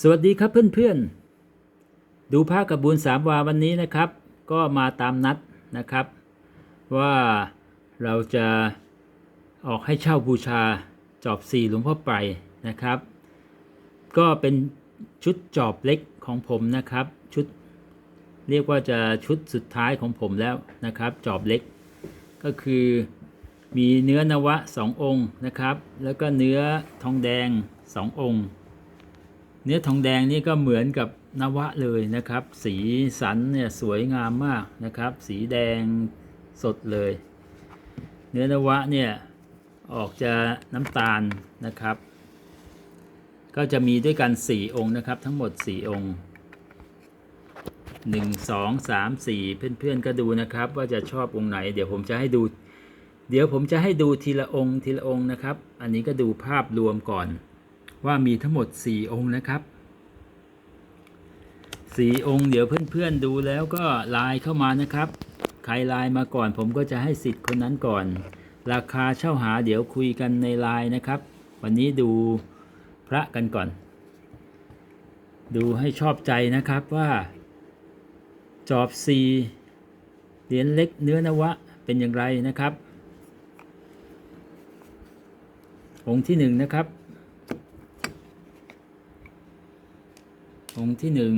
สวัสดีครับเพื่อนๆ ดูภาคกระบูนสามวาวันนี้นะครับ ก็มาตามนัดนะครับ ว่าเราจะออกให้เช่าบูชาจอบสี่หลวงพ่อไปนะครับ ก็เป็นชุดจอบเล็กของผมนะครับ ชุดเรียกว่าจะชุดสุดท้ายของผมแล้วนะครับ จอบเล็ก ก็คือมีเนื้อนวะสององค์นะครับ แล้วก็เนื้อทองแดงสององค์ เนื้อทองแดงนี่ก็เหมือนกับนวะเลยนะครับ สีสันเนี่ยสวยงามมากนะครับ สีแดงสดเลย เนื้อนวะเนี่ยออกจะน้ำตาลนะครับ ก็จะมีด้วยกัน 4 องค์นะครับ ทั้งหมด 4 องค์ 1 2 3 4 เพื่อนๆก็ดูนะครับ ว่าจะชอบองค์ไหน เดี๋ยวผมจะให้ดู เดี๋ยวผมจะให้ดูทีละองค์ทีละองค์นะครับ อันนี้ก็ดูภาพรวมก่อน ว่ามีทั้งหมด 4 องค์นะครับ 4 องค์ เดี๋ยวเพื่อนๆดูแล้วก็ไลน์เข้ามานะครับ ใครไลน์มาก่อน ผมก็จะให้สิทธิ์คนนั้นก่อน ราคาเช่าหาเดี๋ยวคุยกันในไลน์นะครับ วันนี้ดูพระกันก่อน ดูให้ชอบใจนะครับว่า จอบซีเหรียญเล็กเนื้อนวะเป็นอย่างไรนะครับ องค์ที่หนึ่งนะครับ องค์ที่หนึ่ง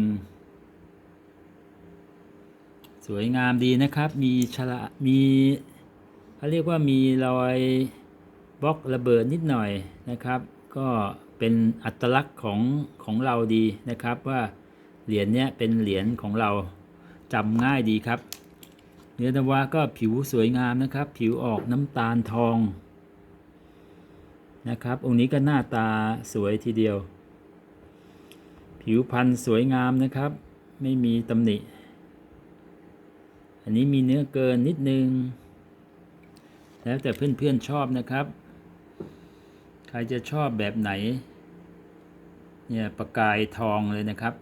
สวยงามดีนะครับ มีฉลามีเขาเรียกว่ามีรอยบล็อกระเบิดนิดหน่อยนะครับ ก็เป็นอัตลักษณ์ของของเราดีนะครับ ว่าเหรียญเนี้ยเป็นเหรียญของเราจำง่ายดีครับ เนื้อนวะก็ผิวสวยงามนะครับ ผิวออกน้ำตาลทองนะครับ องค์นี้ก็หน้าตาสวยทีเดียว ผิวพรรณสวยงามนะครับ ไม่มีตำหนิ อันนี้มีเนื้อเกินนิดนึง แล้วแต่เพื่อนๆชอบนะครับ ใครจะชอบแบบไหน เนี่ยประกายทองเลยนะครับ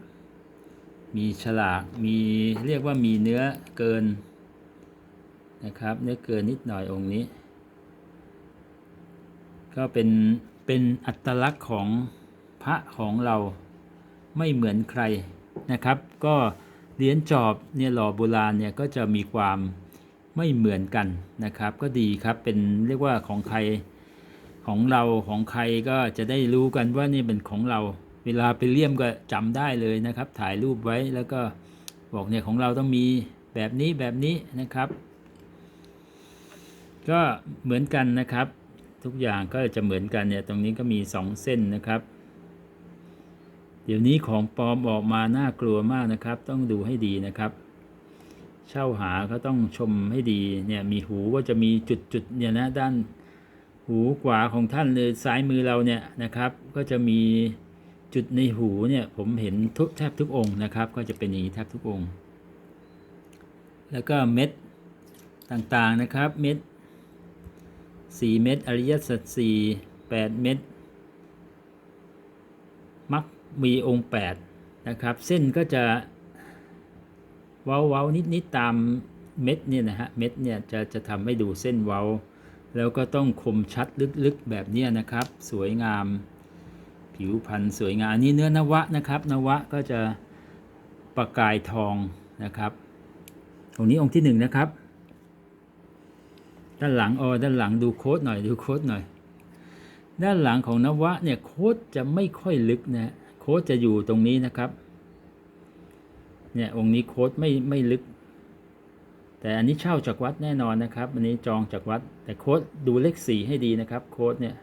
มีฉลากมีเรียกว่ามีเนื้อเกินนะครับ เนื้อเกินนิดหน่อยองค์นี้ ก็เป็นเป็นอัตลักษณ์ของพระของเรา ไม่เหมือนใครนะครับ ก็เหรียญจอบเนี่ยหล่อโบราณเนี่ยก็จะมีความไม่เหมือนกันนะครับ ก็ดีครับเป็นเรียกว่าของใครของเราของใครก็จะได้รู้กันว่านี่เป็นของเรา เวลาไปเลี่ยมก็จำได้เลยนะครับ ถ่ายรูปไว้แล้วก็บอกเนี่ยของเราต้องมีแบบนี้แบบนี้นะครับ ก็เหมือนกันนะครับ ทุกอย่างก็จะเหมือนกันเนี่ยตรงนี้ก็มีสองเส้นนะครับ เดี๋ยวนี้ของปลอมออกมาน่ากลัวมากนะครับ ต้องดูให้ดีนะครับ เช่าหาก็ต้องชมให้ดีเนี่ยมีหูก็จะมีจุดๆเนี่ยนะด้านหูขวาของท่านเลยซ้ายมือเราเนี่ยนะครับ ก็จะมีจุดในหูเนี่ยผมเห็นทุกแทบทุกองค์นะครับ ก็จะเป็นอย่างนี้แทบทุกองค์ แล้วก็เม็ดต่างๆนะครับเม็ด4เม็ดอริยสัจ4 8เม็ด มีองค์8นะครับ เส้นก็จะเว้าเว้านิดนิดๆตามเม็ดเนี่ยนะฮะ เม็ดเนี่ยจะจะทำให้ดูเส้นเว้า แล้วก็ต้องคมชัดลึกๆแบบนี้นะครับ สวยงาม ผิวพรรณสวยงามอันนี้เนื้อนวะนะครับ นวะก็จะประกายทองนะครับองนี้องค์ที่หนึ่งนะครับ ด้านหลังออด้านหลังดูโค้ดหน่อยดูโค้ดหน่อย ด้านหลังของนวะเนี่ยโค้ดจะไม่ค่อยลึกนะ ค้ดจะอยู่ตรงนี้นะครับ เนี่ยองค์นี้โค้ดไม่ไม่ลึก แต่อันนี้เช่าจากวัดแน่นอนนะครับ อันนี้จองจากวัด แต่โค้ดดูเลขสี่ให้ดีนะครับ โค้ดเนี่ย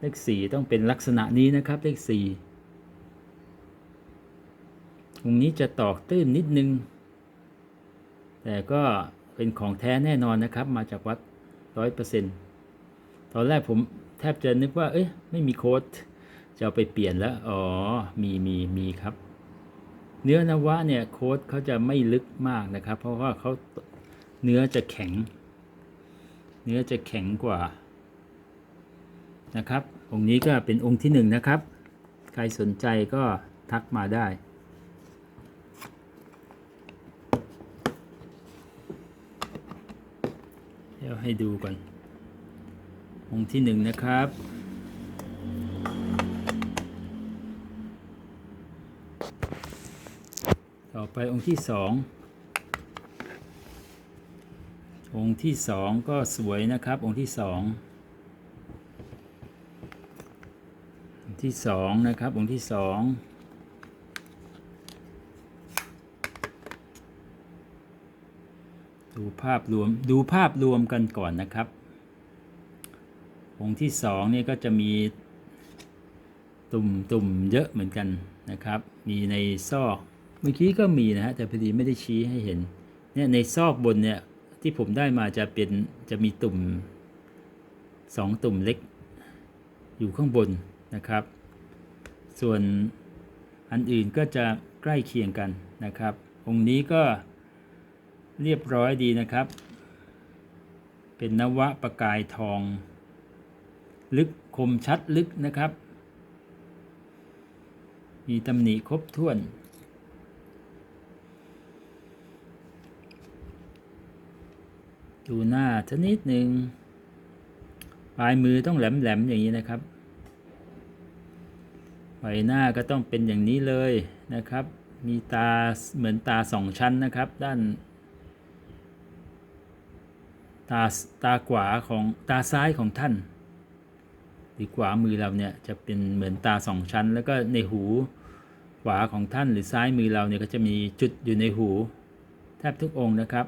เลขสี่ต้องเป็นลักษณะนี้นะครับเลขสี่องนี้จะตอกตื้นนิดนึง แต่ก็เป็นของแท้แน่นอนนะครับ มาจากวัดร้อยเปอร์เซ็นต์ตอนแรกผมแทบจะนึกว่า เอ้ยไม่มีโค้ด จะไปเปลี่ยนแล้ว อ๋อ มีมีมีครับ เนื้อนวะเนี่ยโค้ดเขาจะไม่ลึกมากนะครับ เพราะว่าเขาเนื้อจะแข็ง เนื้อจะแข็งกว่านะครับ องค์นี้ก็เป็นองค์ที่หนึ่งนะครับ ใครสนใจก็ทักมาได้ เดี๋ยวให้ดูก่อน องค์ที่หนึ่งนะครับ ต่อไปองค์ที่สององค์ที่สองก็สวยนะครับ องค์ที่สองที่สองนะครับ องค์ที่สองดูภาพรวมดูภาพรวมกันก่อนนะครับ องค์ที่สองนี่ก็จะมีตุ่มตุ่มเยอะเหมือนกันนะครับ มีในซอก เมื่อกี้ก็มีนะฮะแต่พอดีไม่ได้ชี้ให้เห็นเนี่ยในซอกบนเนี่ยที่ผมได้มาจะเป็นจะมีตุ่มสองตุ่มเล็ก อยู่ข้างบนนะครับ ส่วนอันอื่นก็จะใกล้เคียงกันนะครับ องค์นี้ก็เรียบร้อยดีนะครับ เป็นนวะประกายทอง ลึกคมชัดลึกนะครับ มีตำหนิครบถ้วน ดูหน้าชนิดหนึ่งปลายมือต้องแหลมๆอย่างนี้นะครับใบหน้าก็ต้องเป็นอย่างนี้เลยนะครับ มีตาเหมือนตาสองชั้นนะครับ ด้าน ตาตาขวาของตาซ้ายของท่านหรือขวามือเราเนี่ยจะเป็นเหมือนตาสองชั้น แล้วก็ในหูขวาของท่านหรือซ้ายมือเราเนี่ยก็จะมีจุดอยู่ในหู แทบทุกองค์นะครับ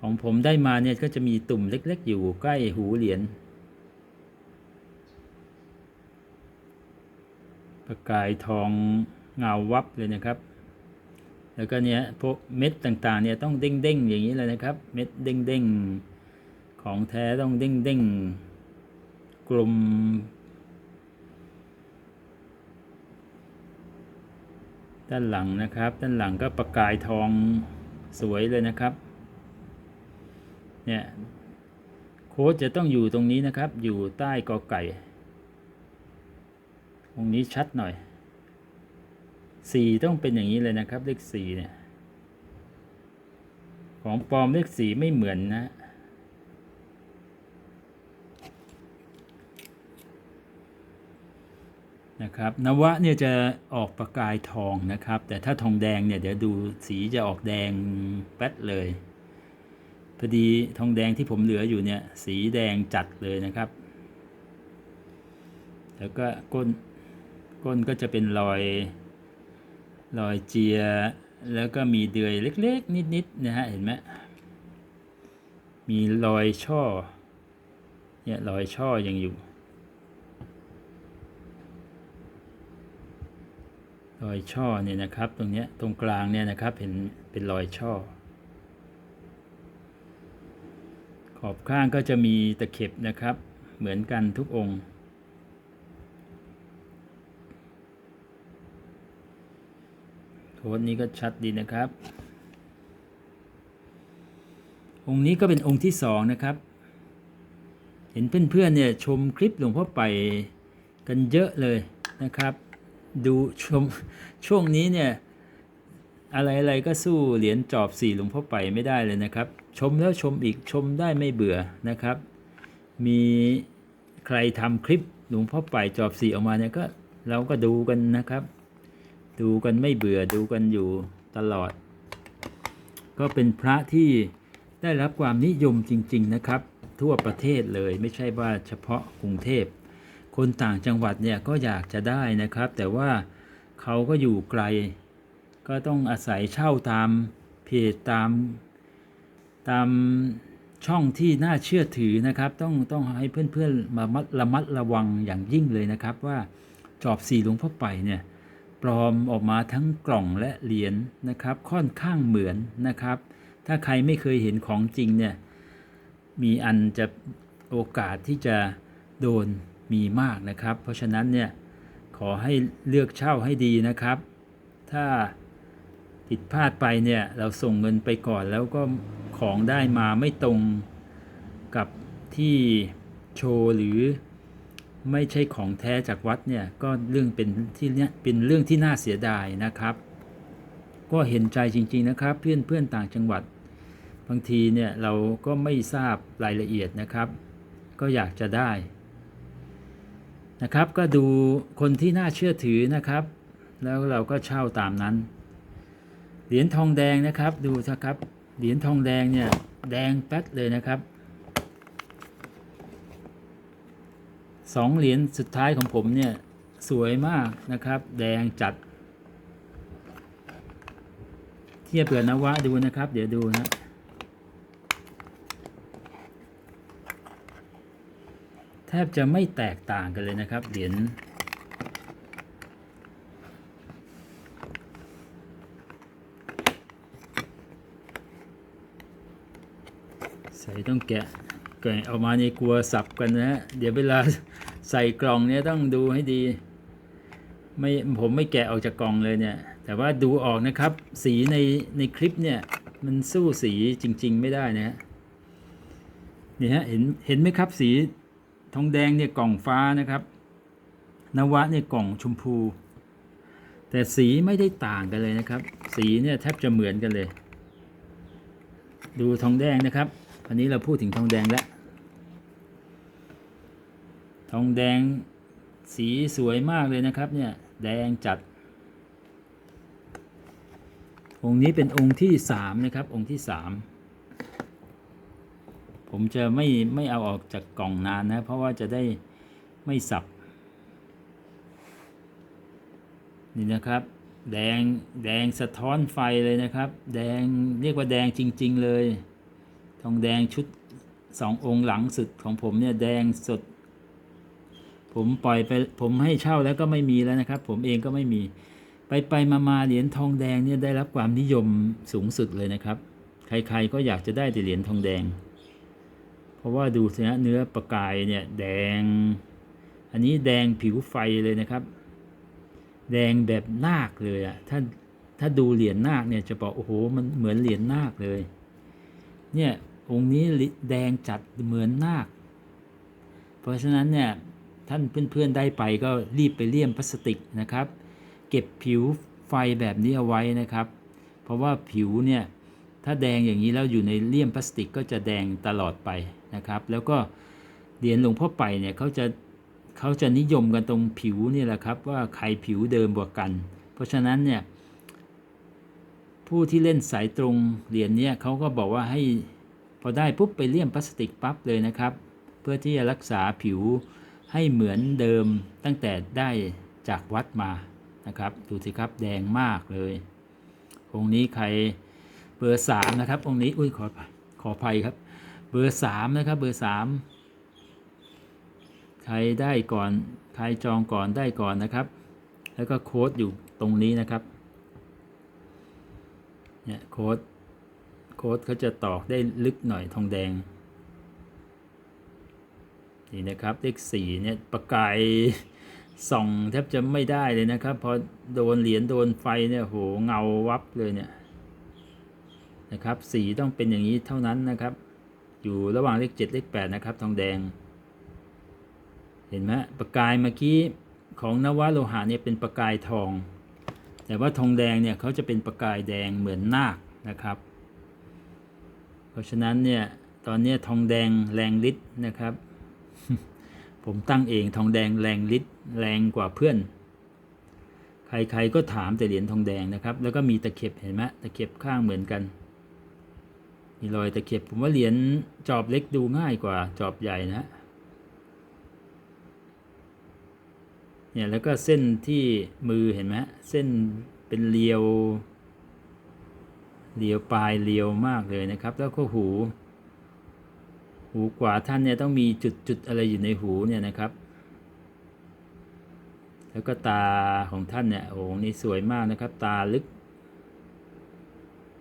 ของผมได้มาเนี่ยก็จะมีตุ่มเล็ก ๆ อยู่ใกล้หูเหรียญประกายทองเงาวับเลยนะครับ แล้วก็เนี่ยพวกเม็ดต่างๆเนี่ยต้องเด้งๆอย่างนี้เลยนะครับ เม็ดเด้งๆของแท้ต้องเด้งๆกลมด้านหลังนะครับ ด้านหลังก็ประกายทองสวยเลยนะครับ เนี่ยโค้ดจะต้องอยู่ตรงนี้นะครับ อยู่ใต้กอไก่ ตรงนี้ชัดหน่อยสีต้องเป็นอย่างนี้เลยนะครับเลขสีเนี่ยของปลอมเลขสีไม่เหมือนนะนะครับนวะเนี่ยจะออกประกายทองนะครับ แต่ถ้าทองแดงเนี่ยเดี๋ยวดูสีจะออกแดงแป๊ดเลย พอดีทองแดงที่ผมเหลืออยู่เนี่ย สีแดงจัดเลยนะครับ แล้วก็ก้นก้นก็จะเป็นรอยรอยเจีย แล้วก็มีเดือยเล็กๆ นิดๆนะฮะเห็นไหมมีรอยช่อเนี่ยรอยช่อยังอยู่รอยช่อเนี่ยนะครับ ตรงเนี้ยตรงกลางเนี่ยนะครับเห็นเป็นรอยช่อ ขอบข้างก็จะมีตะเข็บนะครับ เหมือนกันทุกองค์ โทนนี้ก็ชัดดีนะครับ องค์นี้ก็เป็นองค์ที่สองนะครับ เห็นเพื่อนๆเนี่ยชมคลิปหลวงพ่อไปกันเยอะเลยนะครับ ดูชมช่วงนี้เนี่ยอะไรๆก็สู้เหรียญจอบสี่หลวงพ่อไปไม่ได้เลยนะครับ ชมแล้วชมอีกชมได้ไม่เบื่อนะครับ มีใครทำคลิปหลวงพ่อไปจอบสีออกมาเนี่ยก็เราก็ดูกันนะครับ ดูกันไม่เบื่อดูกันอยู่ตลอด ก็เป็นพระที่ได้รับความนิยมจริง ๆนะครับ ทั่วประเทศเลยไม่ใช่ว่าเฉพาะกรุงเทพ คนต่างจังหวัดเนี่ยก็อยากจะได้นะครับ แต่ว่าเขาก็อยู่ไกล ก็ต้องอาศัยเช่าตามเพจตาม ตามช่องที่น่าเชื่อถือนะครับ ต้องต้องให้เพื่อนๆมามัดระมัดระวังอย่างยิ่งเลยนะครับ ว่าจอบสีหลวงพ่อไปเนี่ยปลอมออกมาทั้งกล่องและเหรียญนะครับ ค่อนข้างเหมือนนะครับ ถ้าใครไม่เคยเห็นของจริงเนี่ยมีอันจะโอกาสที่จะโดนมีมากนะครับ เพราะฉะนั้นเนี่ยขอให้เลือกเช่าให้ดีนะครับ ถ้า ผิดพลาดไปเนี่ยเราส่งเงินไปก่อนแล้วก็ของได้มาไม่ตรงกับที่โชว์หรือไม่ใช่ของแท้จากวัดเนี่ยก็เรื่องเป็นที่เนี่ยเป็นเรื่องที่น่าเสียดายนะครับ ก็เห็นใจจริง ๆนะครับ เพื่อนเพื่อนต่างจังหวัด บางทีเนี่ยเราก็ไม่ทราบรายละเอียดนะครับ ก็อยากจะได้นะครับ ก็ดูคนที่น่าเชื่อถือนะครับ แล้วเราก็เช่าตามนั้น เหรียญทองแดงนะครับดูนะครับเหรียญทองแดงเนี่ยแดงแป๊ดเลยนะครับสองเหรียญสุดท้ายของผมเนี่ยสวยมากนะครับ แดงจัด เทียบกับนวะดูนะครับ เดี๋ยวดูนะแทบจะไม่แตกต่างกันเลยนะครับเหรียญ ต้องแกะแกะออกมาในกลัวสับกันนะฮะเดี๋ยวเวลาใส่กล่องเนี่ยต้องดูให้ดีไม่ผมไม่แกะออกจากกล่องเลยเนี่ย แต่ว่าดูออกนะครับ สีในในคลิปเนี่ย มันสู้สีจริง ๆ ไม่ได้นะฮะนี่ฮะเห็นเห็นไหมครับสีทองแดงเนี่ยกล่องฟ้านะครับนวะเนี่ยกล่องชมพู แต่สีไม่ได้ต่างกันเลยนะครับ สีเนี่ยแทบจะเหมือนกันเลย ดูทองแดงนะครับ อันนี้เราพูดถึงทองแดงแล้ว ทองแดงสีสวยมากเลยนะครับเนี่ย แดงจัด องค์นี้เป็นองค์ที่สามนะครับ องค์ที่สามผมจะไม่ไม่เอาออกจากกล่องนานนะ เพราะว่าจะได้ไม่สับ นี่นะครับ แดงแดงสะท้อนไฟเลยนะครับ แดงเรียกว่าแดงจริง ๆ เลย ทองแดงชุดสององค์หลังสุดของผมเนี่ยแดงสด ผมปล่อยไปผมให้เช่าแล้วก็ไม่มีแล้วนะครับ ผมเองก็ไม่มี ไปไปมามาเหรียญทองแดงเนี่ยได้รับความนิยมสูงสุดเลยนะครับ ใครๆก็อยากจะได้แต่เหรียญทองแดง เพราะว่าดูสิฮะเนื้อประกายเนี่ยแดง อันนี้แดงผิวไฟเลยนะครับ แดงแบบนาคเลยอะถ้าถ้าดูเหรียญนาคเนี่ยจะบอกโอ้โหมันเหมือนเหรียญนาคเลย เนี่ย องค์นี้แดงจัดเหมือนนาค เพราะฉะนั้นเนี่ยท่านเพื่อนๆได้ไปก็รีบไปเลี่ยมพลาสติกนะครับ เก็บผิวไฟแบบนี้เอาไว้นะครับ เพราะว่าผิวเนี่ยถ้าแดงอย่างนี้แล้วอยู่ในเลี่ยมพลาสติกก็จะแดงตลอดไปนะครับ แล้วก็เหรียญหลวงพ่อไปเนี่ยเขาจะเขาจะนิยมกันตรงผิวนี่แหละครับว่าใครผิวเดิมกว่ากัน เพราะฉะนั้นเนี่ยผู้ที่เล่นสายตรงเหรียญเนี่ยเขาก็บอกว่าให้ พอได้ปุ๊บไปเลี่ยมพลาสติกปั๊บเลยนะครับ เพื่อที่จะรักษาผิวให้เหมือนเดิมตั้งแต่ได้จากวัดมานะครับ ดูสิครับแดงมากเลย องค์นี้ใครเบอร์สามนะครับ องค์นี้อุ้ยขอขออภัยครับ เบอร์สามนะครับ เบอร์สามใครได้ก่อนใครจองก่อนได้ก่อนนะครับ แล้วก็โค้ดอยู่ตรงนี้นะครับ เนี่ยโค้ด โค้ดเขาจะตอกได้ลึกหน่อยทองแดง นี่นะครับเลขสี่เนี่ยประกายส่องแทบจะไม่ได้เลยนะครับ พอโดนเหรียญโดนไฟเนี่ยโหเงาวับเลยเนี่ยนะครับสีต้องเป็นอย่างนี้เท่านั้นนะครับ อยู่ระหว่างเลขเจ็ดเลขแปดนะครับ ทองแดง เห็นไหมประกายเมื่อกี้ของนวโลหะเนี่ยเป็นประกายทอง แต่ว่าทองแดงเนี่ยเขาจะเป็นประกายแดงเหมือนนาคนะครับ เพราะฉะนั้นเนี่ยตอนนี้ทองแดงแรงฤทธิ์นะครับ ผมตั้งเองทองแดงแรงฤทธิ์แรงกว่าเพื่อน ใครๆก็ถามแต่เหรียญทองแดงนะครับ แล้วก็มีตะเข็บเห็นไหมตะเข็บข้างเหมือนกัน มีรอยตะเข็บผมว่าเหรียญจอบเล็กดูง่ายกว่าจอบใหญ่นะเนี่ยแล้วก็เส้นที่มือเห็นไหมเส้นเป็นเรียว เรียวปลายเรียวมากเลยนะครับ แล้วก็หู หูขวาท่านเนี่ยต้องมีจุดจุดอะไรอยู่ในหูเนี่ยนะครับ แล้วก็ตาของท่านเนี่ยโอ้นี่สวยมากนะครับ ตาลึก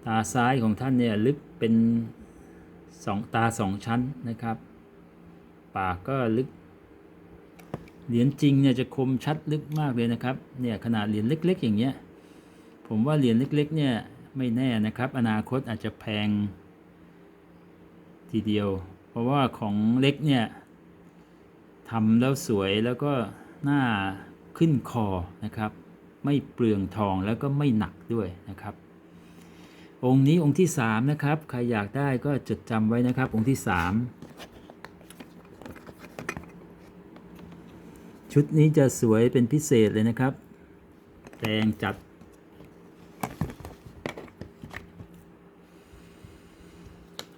ตาซ้ายของท่านเนี่ยลึกเป็นสองตาสองชั้นนะครับ ปากก็ลึกเหรียญจริงเนี่ยจะคมชัดลึกมากเลยนะครับ เนี่ยขนาดเหรียญเล็ก ๆ อย่างเงี้ย ผมว่าเหรียญเล็ก ๆ เนี่ย ไม่แน่นะครับ อนาคตอาจจะแพงทีเดียว เพราะว่าของเล็กเนี่ยทำแล้วสวยแล้วก็หน้าขึ้นคอนะครับ ไม่เปลืองทองแล้วก็ไม่หนักด้วยนะครับ องค์นี้องค์ที่สามนะครับ ใครอยากได้ก็จดจำไว้นะครับ องค์ที่สามชุดนี้จะสวยเป็นพิเศษเลยนะครับแดงจัด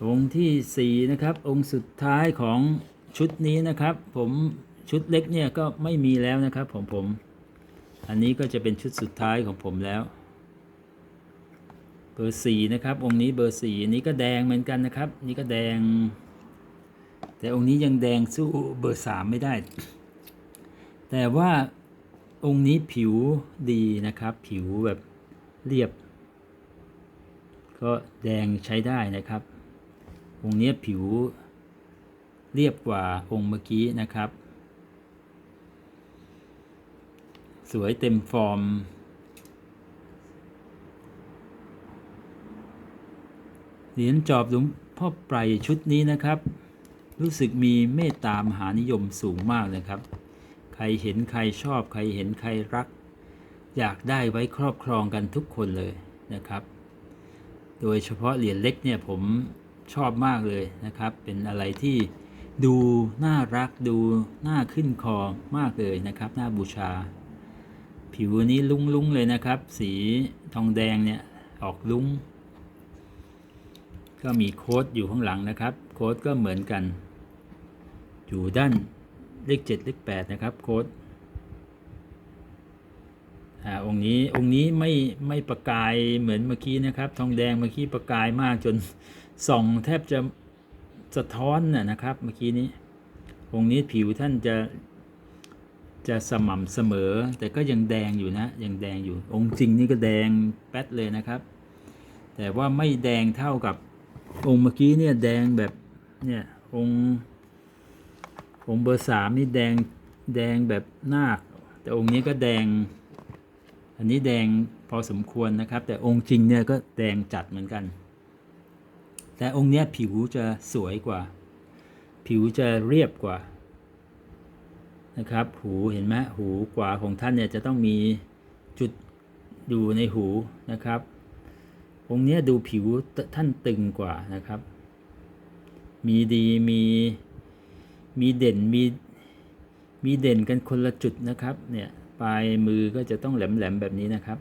องค์ที่สี่นะครับ องค์สุดท้ายของชุดนี้นะครับ ผมชุดเล็กเนี่ยก็ไม่มีแล้วนะครับผมผม อันนี้ก็จะเป็นชุดสุดท้ายของผมแล้วเบอร์สี่นะครับ องค์นี้เบอร์สี่อันนี้ก็แดงเหมือนกันนะครับ นี่ก็แดง แต่องค์นี้ยังแดงสู้เบอร์สามไม่ได้ แต่ว่าองค์นี้ผิวดีนะครับ ผิวแบบเรียบ ก็แดงใช้ได้นะครับ องค์นี้ผิวเรียบกว่าองค์เมื่อกี้นะครับ สวยเต็มฟอร์ม เหรียญจอบหลวงพ่อไพรชุดนี้นะครับ รู้สึกมีเมตตามหานิยมสูงมากเลยครับ ใครเห็นใครชอบใครเห็นใครรัก อยากได้ไว้ครอบครองกันทุกคนเลยนะครับ โดยเฉพาะเหรียญเล็กเนี่ยผม ชอบมากเลยนะครับ เป็นอะไรที่ดูน่ารักดูน่าขึ้นคอมากเลยนะครับน่าบูชา ผิวนี้ลุ้งๆเลยนะครับ สีทองแดงเนี่ยออกลุ้ง ก็มีโค้ดอยู่ข้างหลังนะครับ โค้ดก็เหมือนกัน อยู่ด้านเลข7เลข8นะครับโค้ดอ่าองค์นี้องค์นี้ไม่ไม่ประกายเหมือนเมื่อกี้นะครับ ทองแดงเมื่อกี้ประกายมากจน ส่องแทบจะสะท้อนน่ะนะครับ เมื่อกี้นี้ องค์นี้ผิวท่านจะจะสม่ำเสมอ แต่ก็ยังแดงอยู่นะ ยังแดงอยู่ องค์จริงนี่ก็แดงแป๊ดเลยนะครับ แต่ว่าไม่แดงเท่ากับองค์เมื่อกี้เนี่ยแดงแบบเนี่ยองค์องค์เบอร์สามนี่แดงแดงแบบนาคแต่องค์นี้ก็แดง อันนี้แดงพอสมควรนะครับ แต่องค์จริงเนี่ยก็แดงจัดเหมือนกัน แต่องค์เนี้ยผิวจะสวยกว่า ผิวจะเรียบกว่านะครับ หูเห็นไหมหูขวาของท่านเนี่ยจะต้องมีจุดอยู่ในหูนะครับ องค์เนี้ยดูผิวท่านตึงกว่านะครับ มีดีมีมีเด่นมีมีเด่นกันคนละจุดนะครับ เนี่ยปลายมือก็จะต้องแหลมๆแบบนี้นะครับ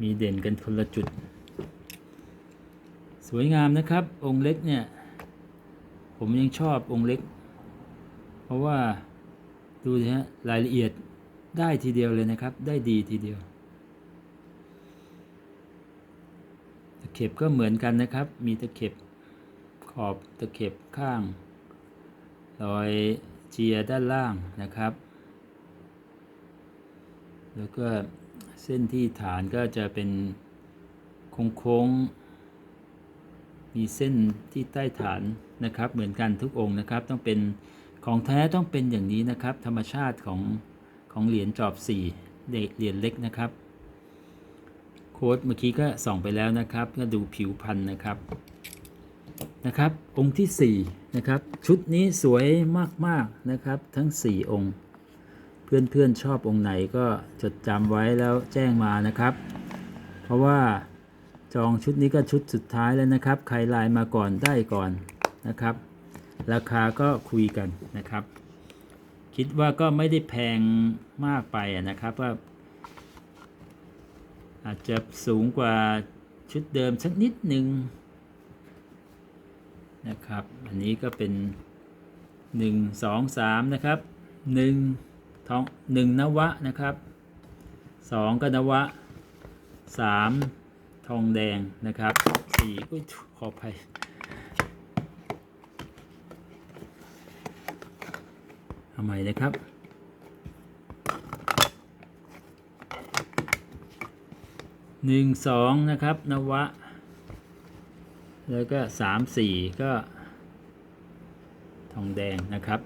มีเด่นกันคนละจุด สวยงามนะครับ องค์เล็กเนี่ย ผมยังชอบองค์เล็ก เพราะว่าดูสิฮะรายละเอียดได้ทีเดียวเลยนะครับ ได้ดีทีเดียวตะเข็บก็เหมือนกันนะครับ มีตะเข็บขอบตะเข็บข้างรอยเจียด้านล่างนะครับ แล้วก็ เส้นที่ฐานก็จะเป็นโค้งๆ มีเส้นที่ใต้ฐานนะครับ เหมือนกันทุกองค์นะครับ ต้องเป็นของแท้ต้องเป็นอย่างนี้นะครับ ธรรมชาติของของเหรียญจอบสี่เหรียญเล็กนะครับ โค้ดเมื่อกี้ก็ส่องไปแล้วนะครับก็ดูผิวพันธุ์นะครับนะครับ องค์ที่สี่นะครับชุดนี้สวยมากๆนะครับทั้งสี่องค์ พื่อนๆชอบองค์ไหนก็จดจำไว้แล้วแจ้งมานะครับ เพราะว่าจองชุดนี้ก็ชุดสุดท้ายแล้วนะครับ ใครไลน์มาก่อนได้ก่อนนะครับ ราคาก็คุยกันนะครับ คิดว่าก็ไม่ได้แพงมากไปนะครับว่า อาจจะสูงกว่าชุดเดิมสักนิดหนึ่งนะครับ อันนี้ก็เป็น 1 2 3 นะครับ 1 ทอง1นวะนะครับ2ก็นวะ3ทองแดงนะครับ4อุ้ยขออภัยทำไมนะครับหนึ่งสองนะครับนวะ แล้วก็สามสี่ก็ ทองแดงนะครับ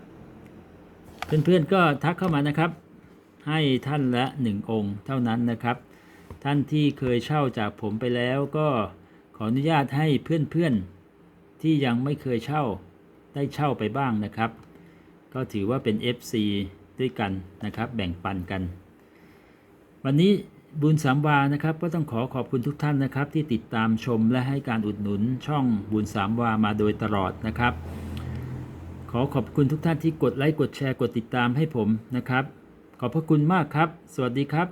เพื่อนๆก็ทักเข้ามานะครับ ให้ท่านละหนึ่งองค์ เท่านั้นนะครับ ท่านที่เคยเช่าจากผมไปแล้วก็ขออนุญาตให้เพื่อนๆที่ยังไม่เคยเช่าได้เช่าไปบ้างนะครับ ก็ถือว่าเป็น FC ด้วยกันนะครับ แบ่งปันกัน วันนี้บุญสามวานะครับ ก็ต้องขอขอบคุณทุกท่านนะครับ ที่ติดตามชมและให้การอุดหนุนช่องบุญสามวามาโดยตลอดนะครับ ขอขอบคุณทุกท่านที่กดไลค์กดแชร์กดติดตามให้ผมนะครับ ขอบพระคุณมากครับ สวัสดีครับ